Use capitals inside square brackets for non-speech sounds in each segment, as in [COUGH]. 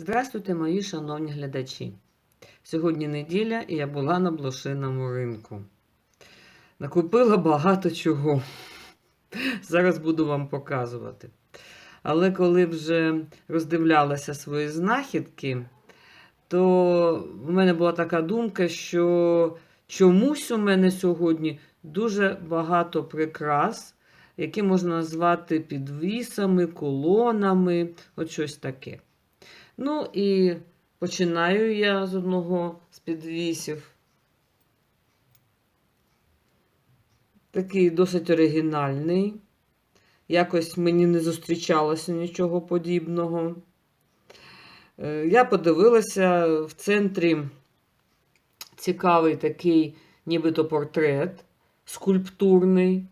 Здравствуйте, мої шановні глядачі. Сьогодні неділя і я була на блошиному ринку. Накупила багато чого. Зараз буду вам показувати. Але коли вже роздивлялася свої знахідки, то в мене була така думка, що чомусь у мене сьогодні дуже багато прикрас, які можна назвати підвісами, колонами, от щось таке. Ну і починаю я з одного з підвісів. Такий досить оригінальний. Якось мені не зустрічалося нічого подібного. Е, Я подивилася в центрі цікавий такий, нібито портрет скульптурний.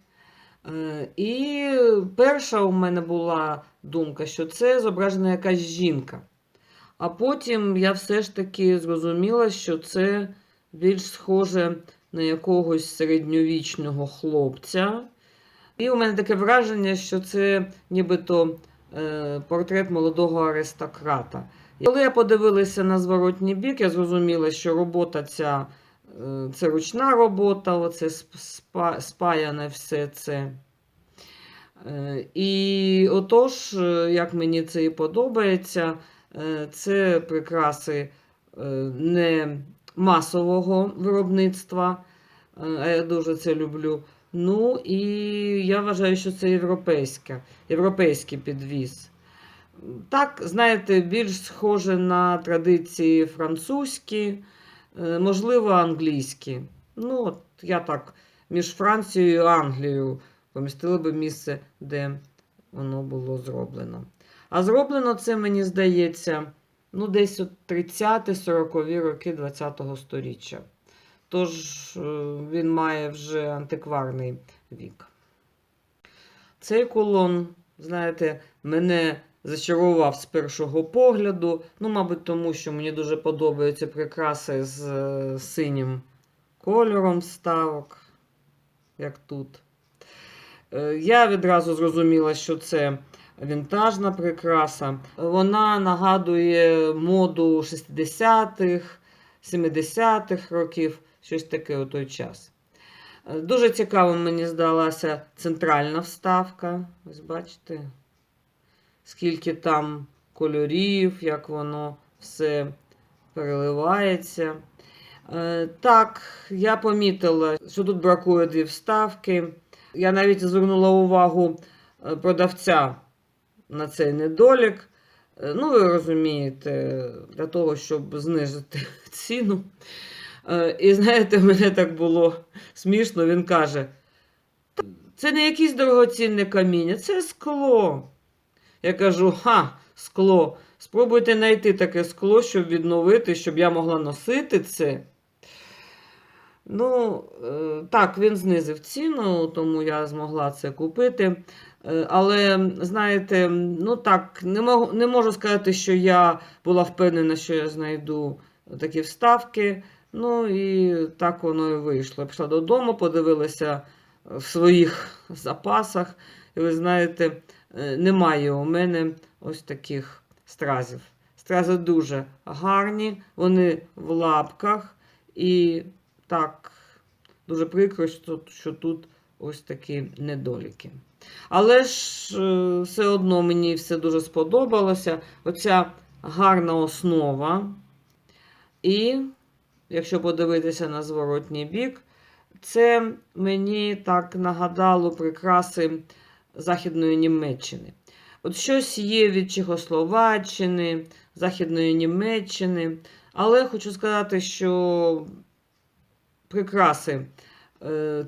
Е, І перша у мене була думка, що це зображена якась жінка. А потім я все ж таки зрозуміла, що це більш схоже на якогось середньовічного хлопця. І у мене таке враження, що це нібито е, портрет молодого аристократа. Коли я подивилася на зворотній бік, я зрозуміла, що робота ця е, це ручна робота, оце спа, спаяне все це. Е, і отож, е, як мені це і подобається, це прикраси е, не масового виробництва, е, а я дуже це люблю. Ну і я вважаю, що це європейська, європейський підвіз. Так, знаєте, більш схоже на традиції французькі, е, можливо, англійські. Ну, от я так між Францією і Англією помістила би місце, де воно було зроблено. А зроблено це, мені здається, ну, десь от 30-40 роки ХХ століття. Тож е, він має вже антикварний вік. Цей кулон, знаєте, мене зачарував з першого погляду. Ну, мабуть, тому що мені дуже подобаються прикраси з е, синім кольором вставок, як тут. Е, Я відразу зрозуміла, що це вінтажна прикраса. Вона нагадує моду 60-х, 70-х років, щось таке у той час. Дуже цікавим мені здалася центральна вставка. Ось бачите, скільки там кольорів, як воно все переливається. Е, Так, я помітила, що тут бракує дві вставки. Я навіть звернула увагу е, продавця на цей недолік. Е, Ну, ви розумієте, для того, щоб знизити [LAUGHS] ціну. Е, І знаєте, мене так було смішно. Він каже: це не якесь дорогоцінне каміння, це скло. Я кажу: ха, скло. Спробуйте знайти таке скло, щоб відновити, щоб я могла носити це. Ну, е, так, він знизив ціну, тому я змогла це купити. Е, Але, знаєте, ну так, не можу, не можу сказати, що я була впевнена, що я знайду такі вставки. Ну і так воно і вийшло. Я пішла додому, подивилася в своїх запасах. І ви знаєте, е, немає у мене ось таких стразів. Стрази дуже гарні, вони в лапках. І так, дуже прикро, що тут ось такі недоліки. Але ж е, все одно мені все дуже сподобалося. Оця гарна основа. І, якщо подивитися на зворотній бік, це мені так нагадало прикраси Західної Німеччини. От щось є від Чехословаччини, Західної Німеччини. Але хочу сказати, що прикраси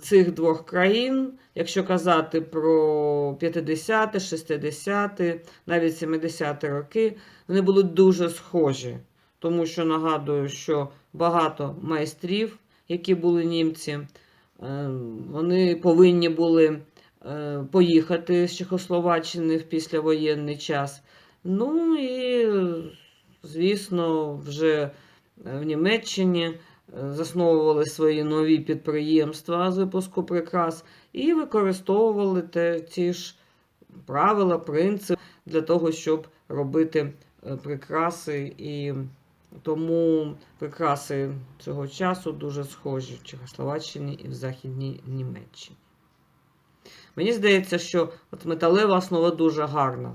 цих двох країн, якщо казати про 50-ті, 60-ті, навіть 70-ті роки, вони були дуже схожі. Тому що нагадую, що багато майстрів, які були німці, е, вони повинні були е, поїхати з Чехословаччини в післявоєнний час. Ну і, звісно, вже в Німеччині е, засновували свої нові підприємства з випуску прикрас і використовували те, ті ж правила, принципи для того, щоб робити е, прикраси, і тому прикраси цього часу дуже схожі в Чехословаччині і в Західній Німеччині. Мені здається, що от металева основа дуже гарна.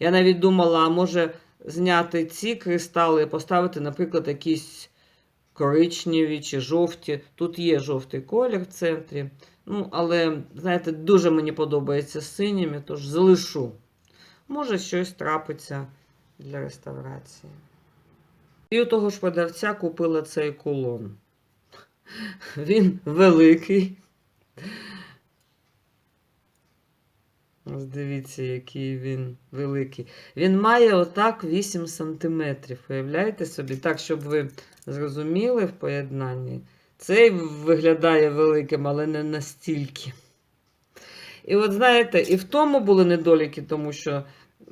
Я навіть думала, а може зняти ці кристали і поставити, наприклад, якісь коричневі чи жовті. Тут є жовтий колір в центрі. Ну, але, знаєте, дуже мені подобається з синіми, тож залишу. Може, щось трапиться для реставрації. І у того ж продавця купила цей кулон. [LAUGHS] Він великий. Ось дивіться, який він великий. Він має отак 8 сантиметрів. Уявляєте собі? Так, щоб ви зрозуміли в поєднанні. Цей виглядає великим, але не настільки. І от знаєте, і в тому були недоліки, тому що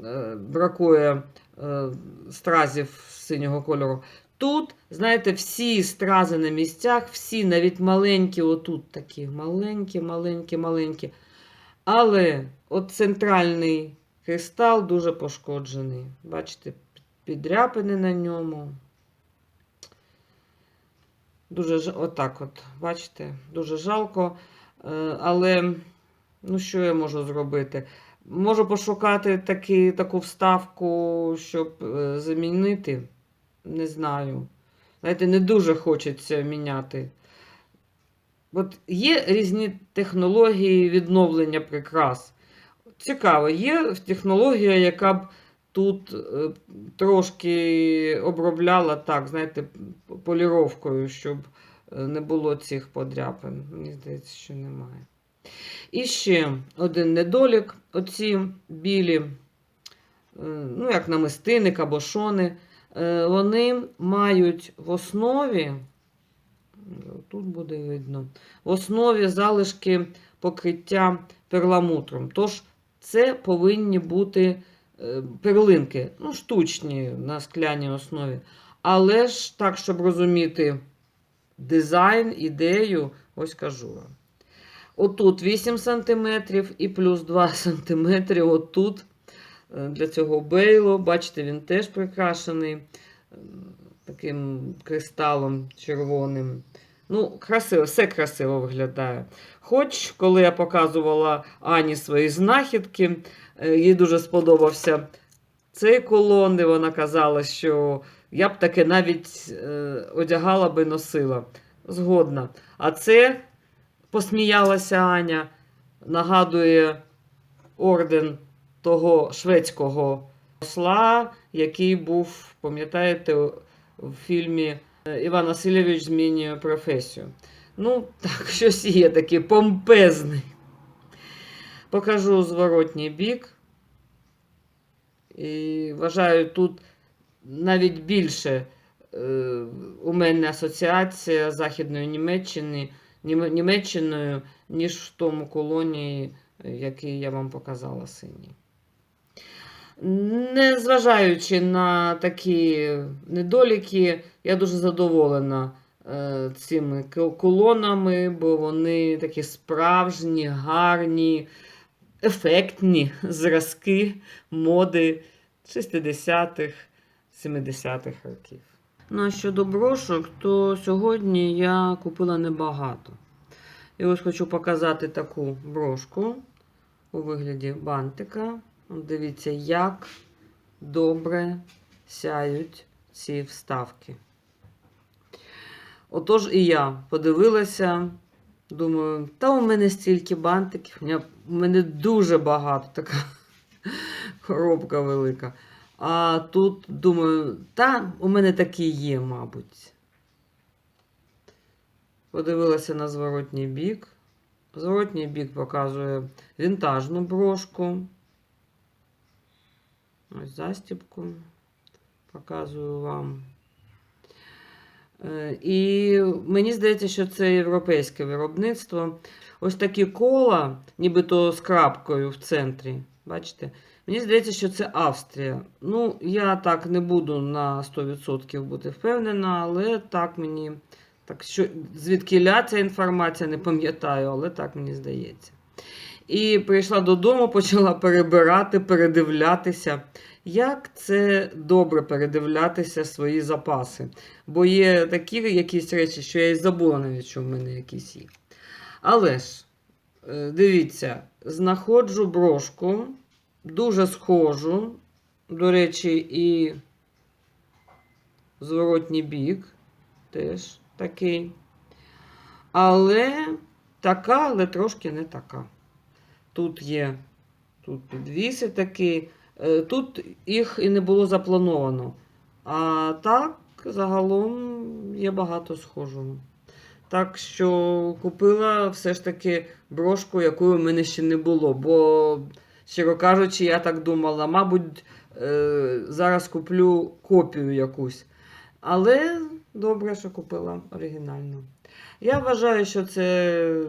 е, бракує е, стразів синього кольору. Тут, знаєте, всі стрази на місцях, всі навіть маленькі, отут такі, маленькі, маленькі, маленькі. Але от центральний кристал дуже пошкоджений. Бачите, підряпини на ньому. Дуже отак от, бачите, дуже жалко. Е, Але ну, що я можу зробити? Можу пошукати таки, таку вставку, щоб е, замінити. Не знаю. Знаєте, не дуже хочеться міняти. От є різні технології відновлення прикрас. Цікаво, є технологія, яка б тут е, трошки обробляла так, знаєте, поліровкою, щоб е, не було цих подряпин. Мені здається, що немає. І ще один недолік: оці білі, е, ну, як намистинник або шони, вони мають в основі, тут буде видно, в основі залишки покриття перламутром. Тож це повинні бути перлинки, ну, штучні на скляній основі. Але ж так, щоб розуміти дизайн, ідею, ось кажу вам. Отут 8 см і плюс 2 [LAUGHS] см отут е, для цього бейлу. Бачите, він теж прикрашений е, таким кристалом червоним. Ну, красиво, все красиво виглядає. Хоч, коли я показувала Ані свої знахідки, е, їй дуже сподобався цей колон, і вона казала, що я б таке навіть е, одягала би носила. Згодна. А це, посміялася Аня, нагадує орден того шведського посла, який був, пам'ятаєте, в фільмі Іван Васильович змінює професію. Ну, так, [LAUGHS] щось є такий помпезний. Покажу зворотній бік. І вважаю, тут навіть більше е, у мене асоціація Західної Німеччини, Німеччиною, ніж в тому колонії, е, який я вам показала синій. Незважаючи на такі недоліки, я дуже задоволена е, цими колонами, бо вони такі справжні, гарні, ефектні зразки моди 60-х, 70-х років. Ну, а щодо брошок, то сьогодні я купила небагато. І ось хочу показати таку брошку у вигляді бантика. От Дивіться, як добре сяють ці вставки. Отож і я подивилася, думаю, та у мене стільки бантиків, у мене дуже багато, така [LAUGHS] коробка велика. А тут думаю, та у мене такі є, мабуть. Подивилася на зворотній бік. Зворотній бік показує вінтажну брошку. Ось застібку показую вам. Е, І мені здається, що це європейське виробництво. Ось такі кола, нібито з крапкою в центрі. Бачите? Мені здається, що це Австрія. Ну, я так не буду на 100% бути впевнена, але так мені. Так що, звідки ця інформація, не пам'ятаю, але так мені здається. І прийшла додому, почала перебирати, передивлятися. як це добре передивлятися свої запаси. Бо є такі якісь речі, що я і забула навіть, що в мене якісь є. Але ж, е, дивіться, знаходжу брошку, дуже схожу, до речі, і зворотній бік теж такий. Але така, але трошки не така. Тут є тут підвіси такі. Е, Тут їх і не було заплановано. А так, загалом є багато схожого. Так що купила все ж таки брошку, якої в мене ще не було. Бо, щиро кажучи, я так думала, мабуть, е, зараз куплю копію якусь. Але добре, що купила оригінальну. Я вважаю, що це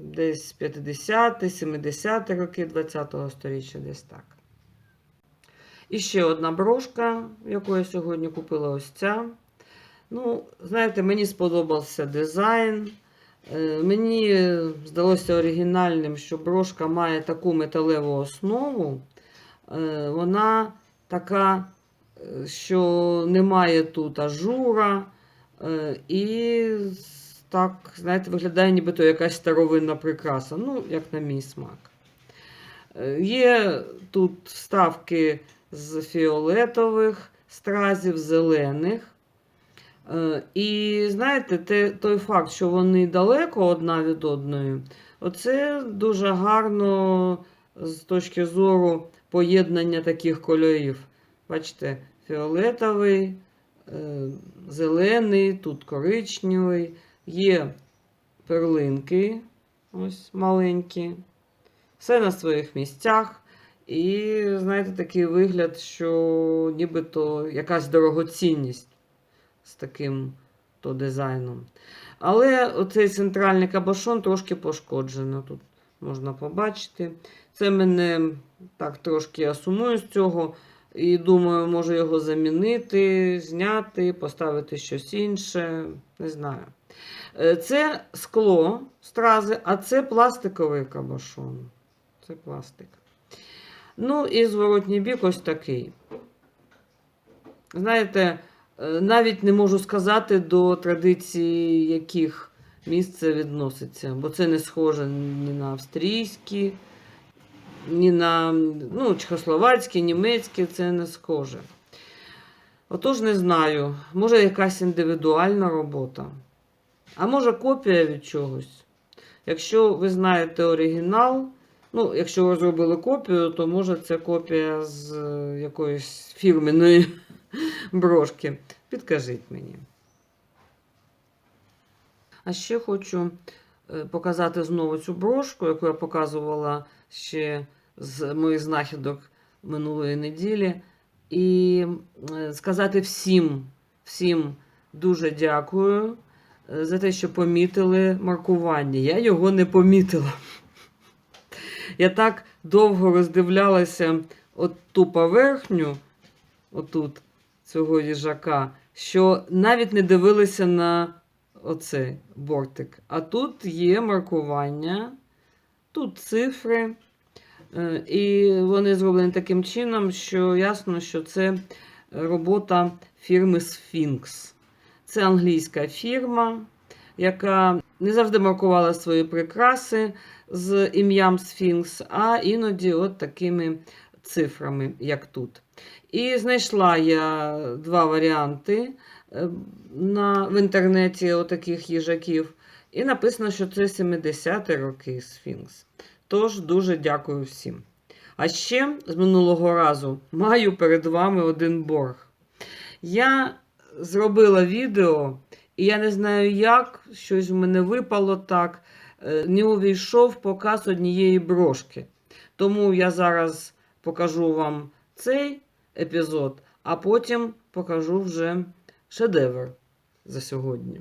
десь 50-70 роки 20-го сторіччя, десь так. І ще одна брошка, яку я сьогодні купила ось ця. Ну, знаєте, мені сподобався дизайн. Е, Мені здалося оригінальним, що брошка має таку металеву основу. Е, Вона така, е, що немає тут ажура. І так, знаєте, виглядає нібито якась старовинна прикраса. Ну, як на мій смак. Е, Є тут вставки з фіолетових стразів, зелених. Е, І знаєте, те, той факт, що вони далеко одна від одної, оце дуже гарно з точки зору поєднання таких кольорів. Бачите, фіолетовий, е, зелений, тут коричневий, є перлинки, ось маленькі, все на своїх місцях. І, знаєте, такий вигляд, що нібито якась дорогоцінність з таким то дизайном. Але оцей центральний кабошон трошки пошкоджено. Тут можна побачити. Це мене так трошки асумує з цього. І думаю, можу його замінити, зняти, поставити щось інше. Не знаю. Е, Це скло стрази, а це пластиковий кабошон. Це пластик. Ну, і зворотній бік ось такий. Знаєте, е, навіть не можу сказати, до традиції яких міст це відноситься, бо це не схоже ні на австрійські, ні на ну, чехословацькі, німецькі, це не схоже. Отож, не знаю, може якась індивідуальна робота, а може копія від чогось. Якщо ви знаєте оригінал, Ну, якщо ви зробили копію, то може це копія з е, якоїсь фірменної [LAUGHS] брошки. Підкажіть мені. А ще хочу е, показати знову цю брошку, яку я показувала ще з моїх знахідок минулої неділі. І е, сказати всім, всім дуже дякую за те, що помітили маркування. Я його не помітила. Я так довго роздивлялася от ту поверхню, отут, цього їжака, що навіть не дивилася на оцей бортик. А тут є маркування, тут цифри. е, І вони зроблені таким чином, що ясно, що це робота фірми Sphinx. Це англійська фірма, яка не завжди маркувала свої прикраси з ім'ям Сфінкс, а іноді от такими цифрами, як тут. І знайшла я два варіанти е, на, в інтернеті отаких їжаків. І написано, що це 70-ті роки Сфінкс. Тож дуже дякую всім. А ще з минулого разу маю перед вами один борг. Я зробила відео, і я не знаю, як щось в мене випало так. е, Не увійшов показ однієї брошки. Тому я зараз покажу вам цей епізод, а потім покажу вже шедевр за сьогодні.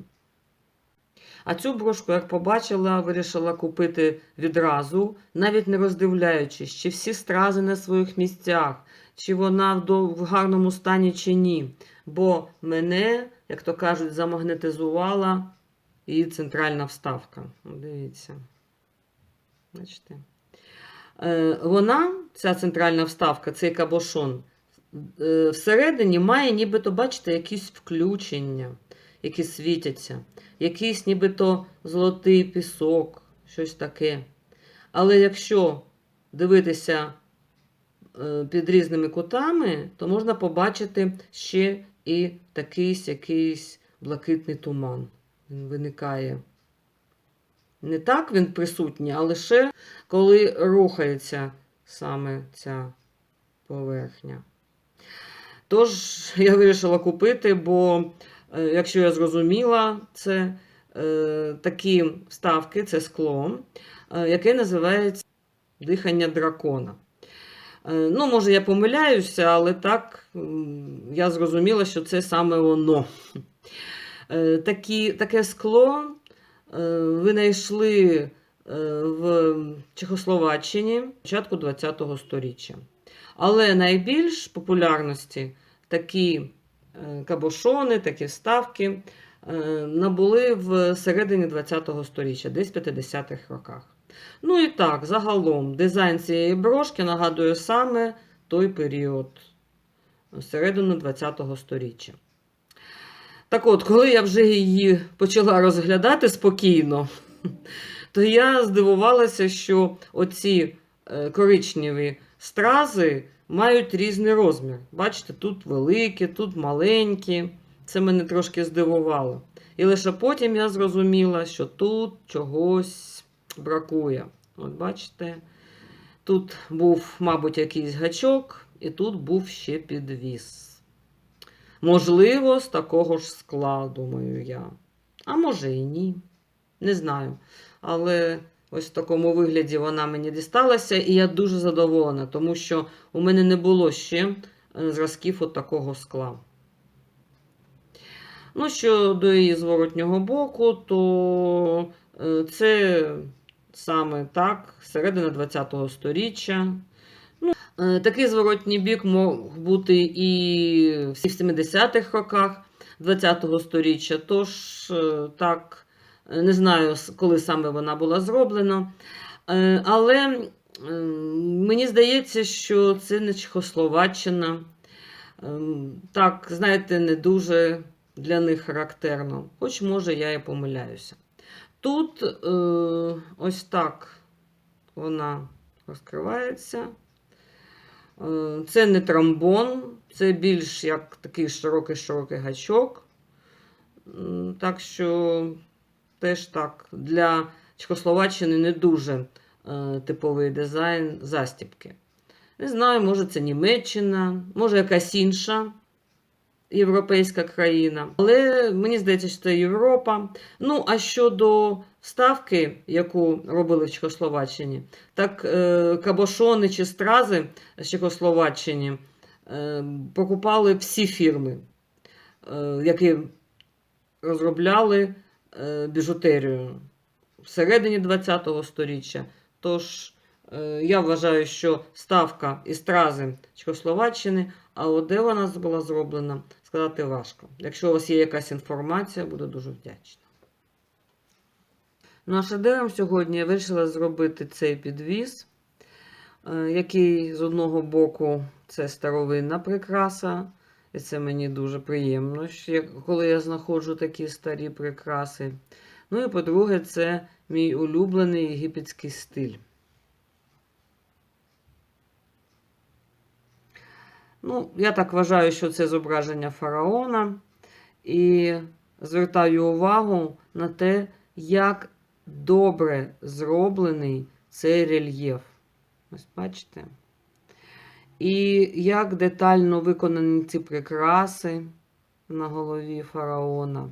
А цю брошку, як побачила, вирішила купити відразу, навіть не роздивляючись, чи всі стрази на своїх місцях, чи вона в гарному стані, чи ні. Бо мене, як то кажуть, замагнетизувала її центральна вставка. Дивіться. Бачите? Е, Вона, ця центральна вставка, цей кабошон, е, всередині має нібито, бачите, якісь включення, які світяться, якийсь нібито золотий пісок, щось таке. Але якщо дивитися е, під різними кутами, то можна побачити ще і такий якийсь блакитний туман. Він виникає. Не так він присутній, а лише коли рухається саме ця поверхня. Тож [LAUGHS] я вирішила купити, бо, е, якщо я зрозуміла, це е, такі вставки, це скло, е, яке називається дихання дракона. Е, ну, може, я помиляюся, але так я зрозуміла, що це саме воно. Е, такі, таке скло е, винайшли в Чехословаччині початку ХХ століття. Але найбільш популярності такі кабошони, такі вставки е, набули в середині ХХ століття, десь в 50-х роках. Ну і так, загалом, дизайн цієї брошки нагадує саме той період, середину ХХ століття. Так от, коли я вже її почала розглядати спокійно, [LAUGHS] то я здивувалася, що оці е, коричневі стрази мають різний розмір. Бачите, тут великі, тут маленькі. Це мене трошки здивувало. І лише потім я зрозуміла, що тут чогось бракує. От бачите, тут був, мабуть, якийсь гачок, і тут був ще підвіс. Можливо, з такого ж скла, думаю я. А може і ні. Не знаю. Але ось в такому вигляді вона мені дісталася, і я дуже задоволена, тому що у мене не було ще е, зразків от такого скла. Ну, щодо її зворотнього боку, то е, це саме так, середина ХХ століття. Ну, е, такий зворотній бік мог бути і в 70-х роках ХХ століття. Тож, е, так, не знаю, коли саме вона була зроблена. Е, Але мені здається, що це не Чехословаччина. Ем, Так, знаєте, не дуже для них характерно. Хоч, може, я і помиляюся. Тут е, ось так вона розкривається. Е, Це не тромбон, це більш як такий широкий-широкий гачок. Так що теж так, для Чехословаччини не дуже е, типовий дизайн застібки. Не знаю, може це Німеччина, може якась інша європейська країна. Але мені здається, що це Європа. Ну, а щодо вставки, яку робили в Чехословаччині, так е, кабошони чи стрази з Чехословаччини е, покупали всі фірми, е, які розробляли біжутерію всередині ХХ століття. Тож я вважаю, що ставка і стрази Чехословаччини, а от де вона була зроблена, сказати важко. Якщо у вас є якась інформація, буду дуже вдячна. Ну, а шедевром сьогодні я вирішила зробити цей підвіз, е, який з одного боку це старовинна прикраса, і це мені дуже приємно, що коли я знаходжу такі старі прикраси. Ну і по-друге, це мій улюблений єгипетський стиль. Ну, я так вважаю, що це зображення фараона. І звертаю увагу на те, як добре зроблений цей рельєф. Ось бачите? І як детально виконані ці прикраси на голові фараона.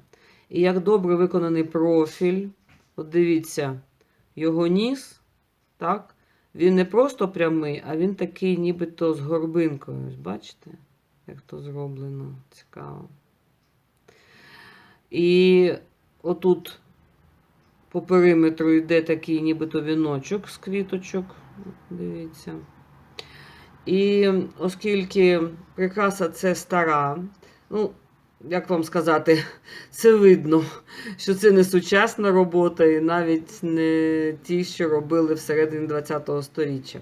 І як добре виконаний профіль. От дивіться, його ніс, так? Він не просто прямий, а він такий нібито з горбинкою. Бачите, як то зроблено. Цікаво. І отут по периметру йде такий нібито віночок з квіточок. Дивіться. І оскільки прикраса це стара, ну, як вам сказати, це видно, що це не сучасна робота, і навіть не ті, що робили всередині ХХ століття.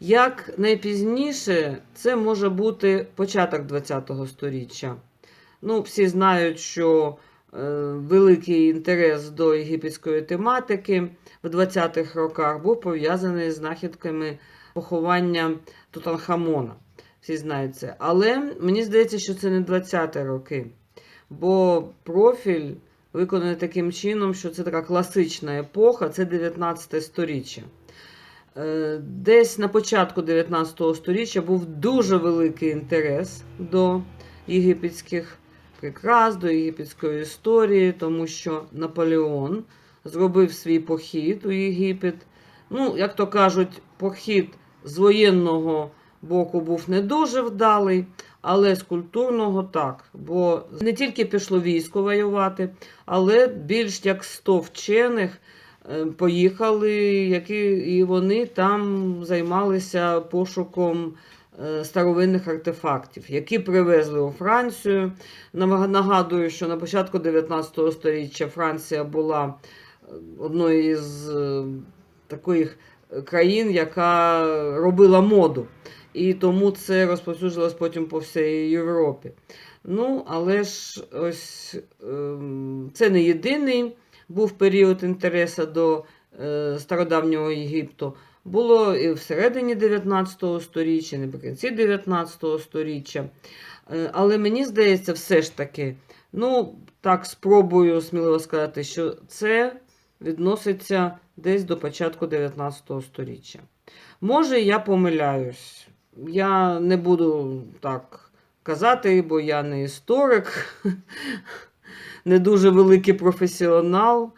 Як найпізніше, це може бути початок ХХ століття. Ну, всі знають, що е, великий інтерес до єгипетської тематики в 20-х роках був пов'язаний з знахідками поховання Тутанхамона. Всі знають це. Але мені здається, що це не 20-ті роки, бо профіль виконаний таким чином, що це така класична епоха, це 19 сторіччя. Е, Десь на початку 19 століття був дуже великий інтерес до єгипетських прикрас, до єгипетської історії, тому що Наполеон зробив свій похід у Єгипет. Ну, як то кажуть, похід з воєнного боку був не дуже вдалий, але з культурного так. Бо не тільки пішло військо воювати, але більш як 100 вчених е, поїхали, які, і вони там займалися пошуком е, старовинних артефактів, які привезли у Францію. Нагадую, що на початку 19 століття Франція була е, одною із таких країн, яка робила моду. І тому це розповсюджилось потім по всій Європі. Ну, але ж ось ем, це не єдиний був період інтересу до е, стародавнього Єгипту. Було і всередині 19 століття, і наприкінці 19 століття. Е, але мені здається, все ж таки, ну, так спробую сміливо сказати, що це відноситься десь до початку 19 століття. Може, я помиляюсь. Я не буду так казати, бо я не історик, [LAUGHS] не дуже великий професіонал.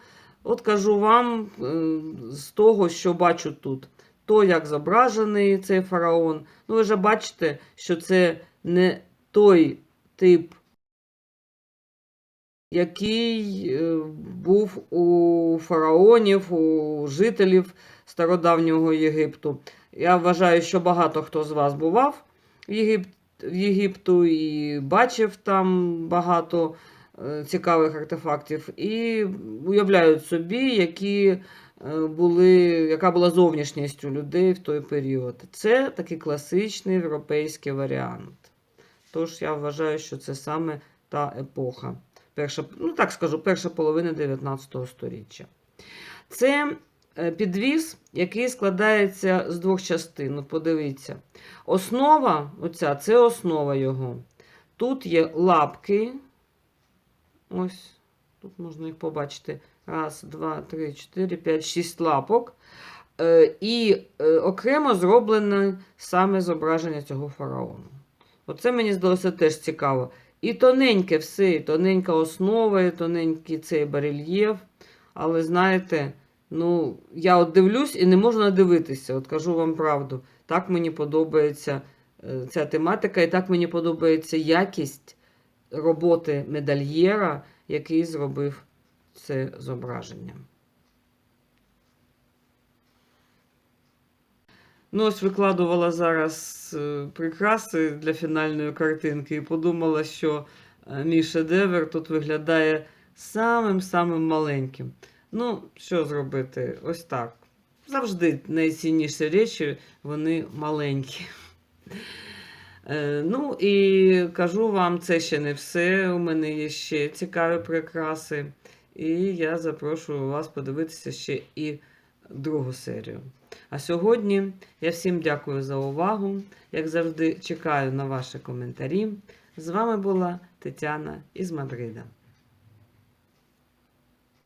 От кажу вам е, з того, що бачу тут. То, як зображений цей фараон. Ну, ви вже бачите, що це не той тип, який е, був у фараонів, у жителів стародавнього Єгипту. Я вважаю, що багато хто з вас бував в, Єгип... в Єгипту і бачив там багато е, цікавих артефактів, і уявляють собі, які е, були, яка була зовнішність у людей в той період. Це такий класичний європейський варіант. Тож я вважаю, що це саме та епоха. Перша, ну так скажу, перша половина 19 століття. Це підвіз, який складається з двох частин. Подивіться. Основа, оця, це основа його. Тут є лапки. Ось, тут можна їх побачити. Раз, два, три, чотири, п'ять, шість лапок. Е, І е, окремо зроблене саме зображення цього фараону. Оце мені здалося теж цікаво. І тоненьке все, і тоненька основа, і тоненький цей барельєф. Але знаєте, ну, я от дивлюсь і не можу надивитися. От кажу вам правду. Так мені подобається е, ця тематика, і так мені подобається якість роботи медальєра, який зробив це зображення. Ну, ось викладувала зараз е, прикраси для фінальної картинки і подумала, що е, мій шедевр тут виглядає самим-самим маленьким. Ну, що зробити? Ось так. Завжди найцінніші речі, вони маленькі. Е, Ну і кажу вам, це ще не все. У мене є ще цікаві прикраси. І я запрошую вас подивитися ще і другу серію. А сьогодні я всім дякую за увагу. Як завжди, чекаю на ваші коментарі. З вами була Тетяна із Мадрида.